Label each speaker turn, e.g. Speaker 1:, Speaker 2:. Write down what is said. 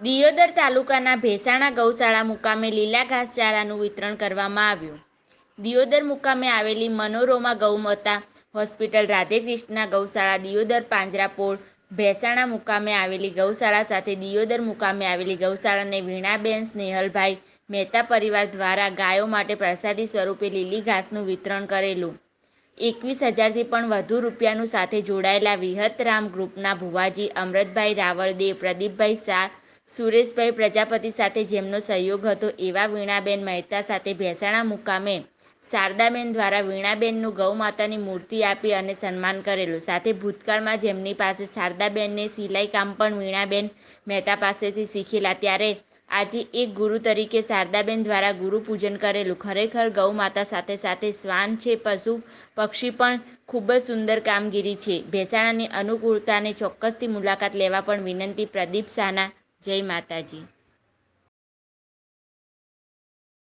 Speaker 1: દિયોદર તાલુકાના ભેસાણા ગૌશાળા મુકામે લીલા ઘાસચારાનું વિતરણ કરવામાં આવ્યું. દિયોદર મુકામે આવેલી મનોરોમા ગૌમતા હોસ્પિટલ રાધેકૃષ્ણના ગૌશાળા દિયોદર પાંજરાપોળ ભેસાણા મુકામે આવેલી ગૌશાળા સાથે દિયોદર મુકામે આવેલી ગૌશાળાને વીણાબેન સ્નેહલભાઈ મહેતા પરિવાર દ્વારા ગાયો માટે પ્રસાદી સ્વરૂપે લીલી ઘાસનું વિતરણ કરેલું. એકવીસ હજારથી પણ વધુ રૂપિયાનું સાથે જોડાયેલા વિહતરામ ગ્રુપના ભુવાજી અમૃતભાઈ રાવળદેવ, પ્રદીપભાઈ શાહ સુરેશભાઈ પ્રજાપતિ સાથે જેમનો સહયોગ હતો એવા વીણાબેન મહેતા સાથે ભેસાણા મુકામે શારદાબેન દ્વારા વીણાબેનનું ગૌમાતાની મૂર્તિ આપી અને સન્માન કરેલું. સાથે ભૂતકાળમાં જેમની પાસે શારદાબેનને સિલાઈ કામ પણ વીણાબેન મહેતા પાસેથી શીખેલા. ત્યારે આજે એક ગુરુ તરીકે શારદાબેન દ્વારા ગુરુ પૂજન કરેલું. ખરેખર ગૌમાતા સાથે સાથે શ્વાન છે, પશુ પક્ષી પણ ખૂબ જ સુંદર કામગીરી છે. ભેસાણાની અનુકૂળતાને ચોક્કસથી મુલાકાત લેવા પણ વિનંતી પ્રદીપ શાહના જય માતાજી.